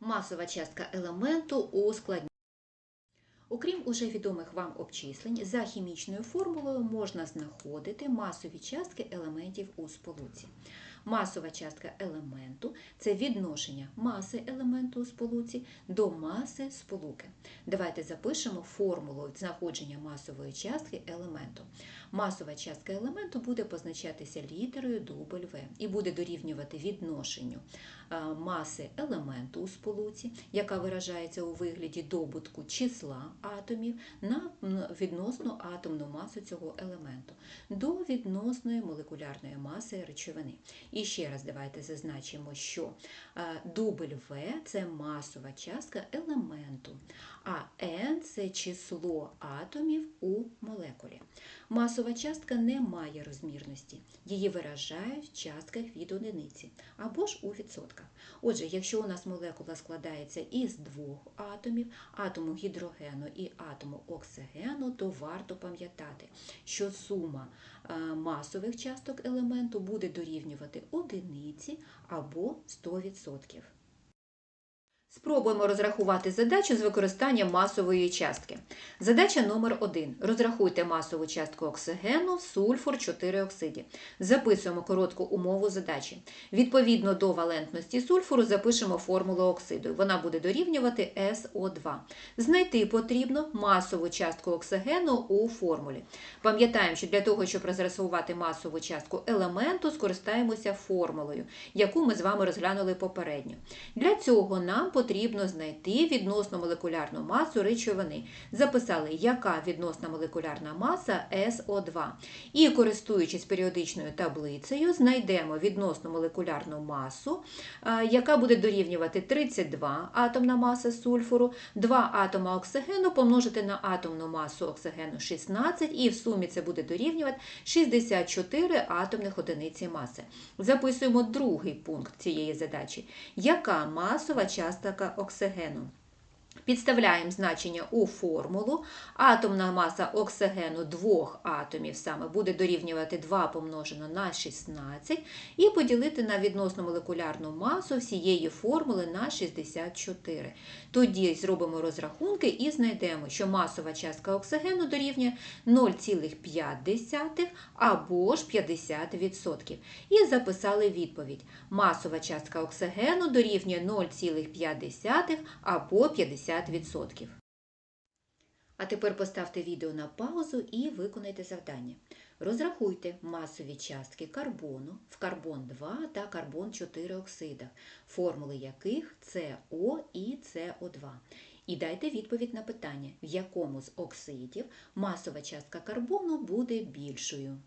масова частка елементу у складні. Окрім уже відомих вам обчислень, за хімічною формулою можна знаходити масові частки елементів у сполуці. Масова частка елементу це відношення маси елементу у сполуці до маси сполуки. Давайте запишемо формулу знаходження масової частки елементу. Масова частка елементу буде позначатися літерою W і буде дорівнювати відношенню е, маси елементу у сполуці, яка виражається у вигляді добутку числа атомів на м, відносну атомну масу цього елементу до відносної молекулярної маси речовини. І ще раз давайте зазначимо, що дубль В – це масова частка елементу, це число атомів у молекулі. Масова частка не має розмірності, її виражають в частках від одиниці або ж у відсотках. Отже, якщо у нас молекула складається із двох атомів, атому гідрогену і атому оксигену, то варто пам'ятати, що сума е, масових часток елементу буде дорівнювати одиниці або 100%. Спробуємо розрахувати задачу з використанням масової частки. Задача номер 1. Розрахуйте масову частку оксигену в сульфур 4 оксиді. Записуємо коротку умову задачі. Відповідно до валентності сульфуру запишемо формулу оксиду. Вона буде дорівнювати СО2. Знайти потрібно масову частку оксигену у формулі. Пам'ятаємо, що для того, щоб розрахувати масову частку елементу, скористаємося формулою, яку ми з вами розглянули попередньо. Для цього нам потрібно знайти відносну молекулярну масу речовини. Записали, яка відносна молекулярна маса СО2. І, користуючись періодичною таблицею, знайдемо відносну молекулярну масу, яка буде дорівнювати 32 атомна маса сульфуру, 2 атома оксигену помножити на атомну масу оксигену 16, і в сумі це буде дорівнювати 64 атомних одиниці маси. Записуємо другий пункт цієї задачі. Яка масова частка оксигену? Підставляємо значення у формулу. Атомна маса оксигену двох атомів саме буде дорівнювати 2 помножено на 16 і поділити на відносну молекулярну масу всієї формули на 64. Тоді зробимо розрахунки і знайдемо, що масова частка оксигену дорівнює 0,5 або ж 50%. І записали відповідь. Масова частка оксигену дорівнює 0,5 або 50%. А тепер поставте відео на паузу і виконайте завдання. Розрахуйте масові частки карбону в карбон-2 та карбон-4 оксидах, формули яких СО і СО2. І дайте відповідь на питання, в якому з оксидів масова частка карбону буде більшою.